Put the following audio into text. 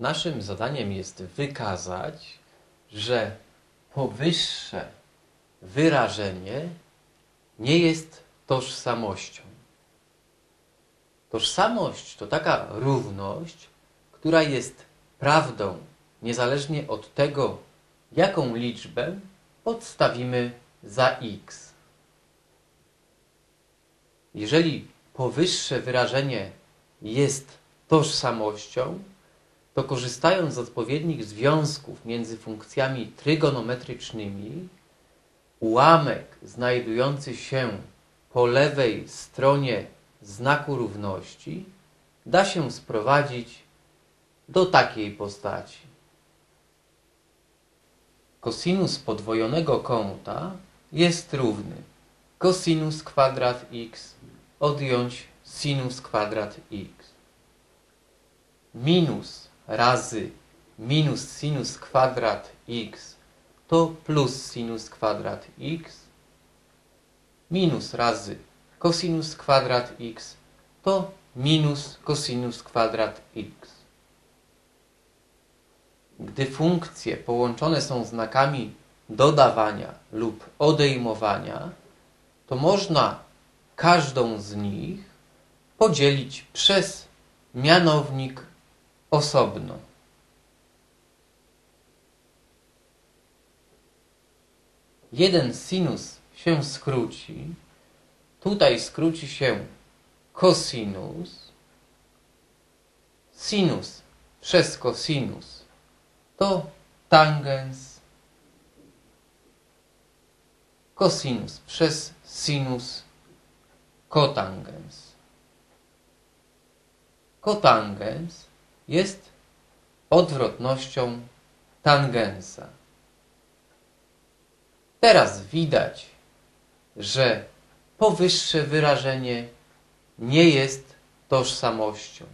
Naszym zadaniem jest wykazać, że powyższe wyrażenie nie jest tożsamością. Tożsamość to taka równość, która jest prawdą, niezależnie od tego, jaką liczbę podstawimy za x. Jeżeli powyższe wyrażenie jest tożsamością, to korzystając z odpowiednich związków między funkcjami trygonometrycznymi, ułamek znajdujący się po lewej stronie znaku równości da się sprowadzić do takiej postaci. Kosinus podwojonego kąta jest równy kosinus kwadrat x odjąć sinus kwadrat x. Minus razy minus sinus kwadrat x to plus sinus kwadrat x. Minus razy cosinus kwadrat x to minus cosinus kwadrat x. Gdy funkcje połączone są znakami dodawania lub odejmowania, to można każdą z nich podzielić przez mianownik osobno. Jeden sinus się skróci, tutaj skróci się cosinus, sinus przez cosinus to tangens, cosinus przez sinus kotangens. Kotangens jest odwrotnością tangensa. Teraz widać, że powyższe wyrażenie nie jest tożsamością.